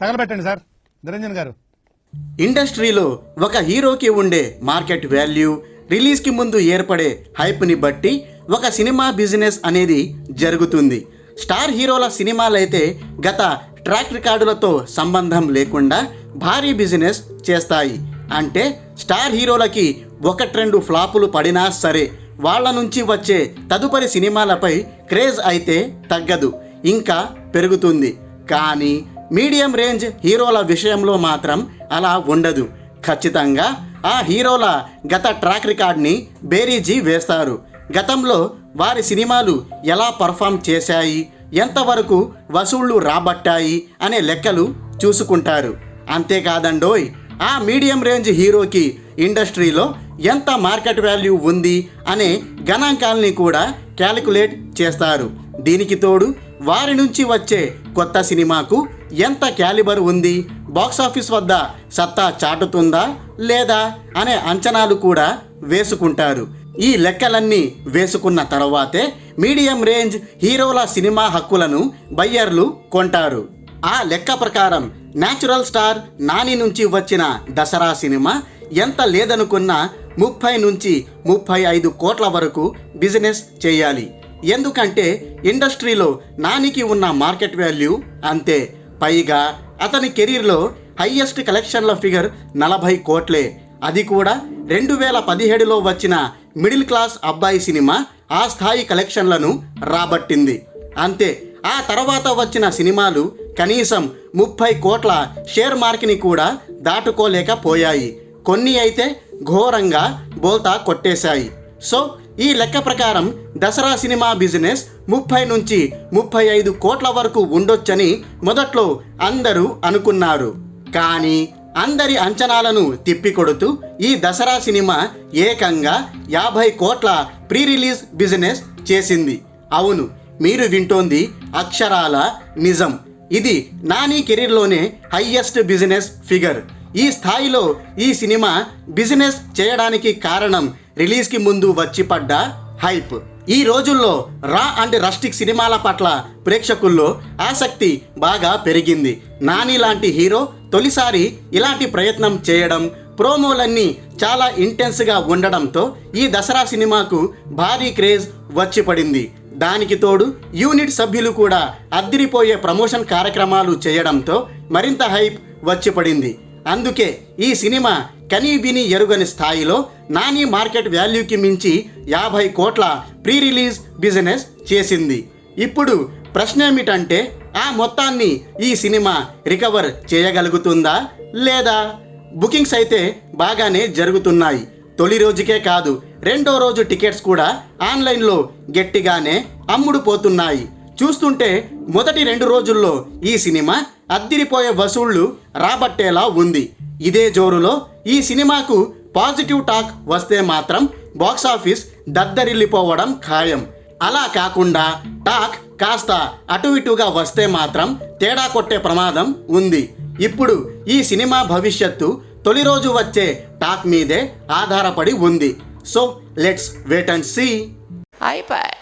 తగలబెట్టండి sir. Niranjan గారు. ఇండస్ట్రీలో ఒక హీరోకి ఉండే మార్కెట్ వాల్యూ రిలీజ్కి ముందు ఏర్పడే హైప్ని బట్టి ఒక సినిమా బిజినెస్ అనేది జరుగుతుంది. స్టార్ హీరోల సినిమాలైతే గత ట్రాక్ రికార్డులతో సంబంధం లేకుండా భారీ బిజినెస్ చేస్తాయి. అంటే స్టార్ హీరోలకి ఒకటి రెండు ఫ్లాపులు పడినా సరే వాళ్ళ నుంచి వచ్చే తదుపరి సినిమాలపై క్రేజ్ అయితే తగ్గదు ఇంకా పెరుగుతుంది. కానీ మీడియం రేంజ్ హీరోల విషయంలో మాత్రం అలా ఉండదు. ఖచ్చితంగా ఆ హీరోల గత ట్రాక్ రికార్డ్ని బేరీజీ వేస్తారు. గతంలో వారి సినిమాలు ఎలా పర్ఫామ్ చేశాయి ఎంతవరకు వసూళ్ళు రాబట్టాయి అనే లెక్కలు చూసుకుంటారు. అంతేకాదండోయ్ ఆ మీడియం రేంజ్ హీరోకి ఇండస్ట్రీలో ఎంత మార్కెట్ వాల్యూ ఉంది అనే గణాంకాల్ని కూడా క్యాలిక్యులేట్ చేస్తారు. దీనికి తోడు వారి నుంచి వచ్చే కొత్త సినిమాకు ఎంత క్యాలిబర్ ఉంది? బాక్సాఫీస్ వద్ద సత్తా చాటుతుందా లేదా అనే అంచనాలు కూడా వేసుకుంటారు. ఈ లెక్కలన్నీ వేసుకున్న తర్వాతే మీడియం రేంజ్ హీరోల సినిమా హక్కులను బయ్యర్లు కొంటారు. ఆ లెక్క ప్రకారం న్యాచురల్ స్టార్ నాని నుంచి వచ్చిన దసరా సినిమా ఎంత లేదనుకున్నా ముప్పై నుంచి ముప్పై ఐదు కోట్ల వరకు బిజినెస్ చేయాలి. ఎందుకంటే ఇండస్ట్రీలో నానికి ఉన్న మార్కెట్ వాల్యూ అంతే. పైగా అతని కెరీర్లో హయ్యెస్ట్ కలెక్షన్ల ఫిగర్ నలభై కోట్లే. అది కూడా రెండు వేల పదిహేడులో వచ్చిన మిడిల్ క్లాస్ అబ్బాయి సినిమా ఆ స్థాయి కలెక్షన్లను రాబట్టింది. అంతే ఆ తర్వాత వచ్చిన సినిమాలు కనీసం ముప్పై కోట్ల షేర్ మార్క్ని కూడా దాటుకోలేకపోయాయి. కొన్ని అయితే ఘోరంగా బోల్తా కొట్టేశాయి. సో ఈ లెక్క ప్రకారం దసరా సినిమా బిజినెస్ ముప్పై నుంచి ముప్పై ఐదు కోట్ల వరకు ఉండొచ్చని మొదట్లో అందరూ అనుకున్నారు. కానీ అందరి అంచనాలను తిప్పికొడుతూ ఈ దసరా సినిమా ఏకంగా యాభై కోట్ల ప్రీ రిలీజ్ బిజినెస్ చేసింది. అవును మీరు వింటోంది అక్షరాల నిజం. ఇది నాని కెరీర్లోనే హయ్యెస్ట్ బిజినెస్ ఫిగర్. ఈ స్థాయిలో ఈ సినిమా బిజినెస్ చేయడానికి కారణం రిలీజ్కి ముందు వచ్చి పడ్డ హైప్. ఈ రోజుల్లో రా అండ్ రస్టిక్ సినిమాల పట్ల ప్రేక్షకుల్లో ఆసక్తి బాగా పెరిగింది. నాని లాంటి హీరో తొలిసారి ఇలాంటి ప్రయత్నం చేయడం ప్రోమోలన్నీ చాలా ఇంటెన్స్గా ఉండడంతో ఈ దసరా సినిమాకు భారీ క్రేజ్ వచ్చి పడింది. దానికి తోడు యూనిట్ సభ్యులు కూడా అద్దిరిపోయే ప్రమోషన్ కార్యక్రమాలు చేయడంతో మరింత హైప్ వచ్చి పడింది. అందుకే ఈ సినిమా కనీ విని ఎరుగని స్థాయిలో నాని మార్కెట్ వాల్యూకి మించి యాభై కోట్ల ప్రీ రిలీజ్ బిజినెస్ చేసింది. ఇప్పుడు ప్రశ్న ఏమిటంటే ఆ మొత్తాన్ని ఈ సినిమా రికవర్ చేయగలుగుతుందా లేదా? బుకింగ్స్ అయితే బాగానే జరుగుతున్నాయి. తొలి రోజుకే కాదు రెండో రోజు టికెట్స్ కూడా ఆన్లైన్లో గట్టిగానే అమ్ముడుపోతున్నాయి చూస్తుంటే మొదటి రెండు రోజుల్లో ఈ సినిమా అద్దిరిపోయే వసూళ్ళు రాబట్టేలా ఉంది. ఇదే జోరులో ఈ సినిమాకు పాజిటివ్ టాక్ వస్తే మాత్రం బాక్సాఫీస్ దద్దరిల్లిపోవడం ఖాయం. అలా కాకుండా టాక్ కాస్త అటు ఇటుగా వస్తే మాత్రం తేడా కొట్టే ప్రమాదం ఉంది. ఇప్పుడు ఈ సినిమా భవిష్యత్తు తొలి రోజు వచ్చే టాక్ మీదే ఆధారపడి ఉంది. So let's wait and see iPad.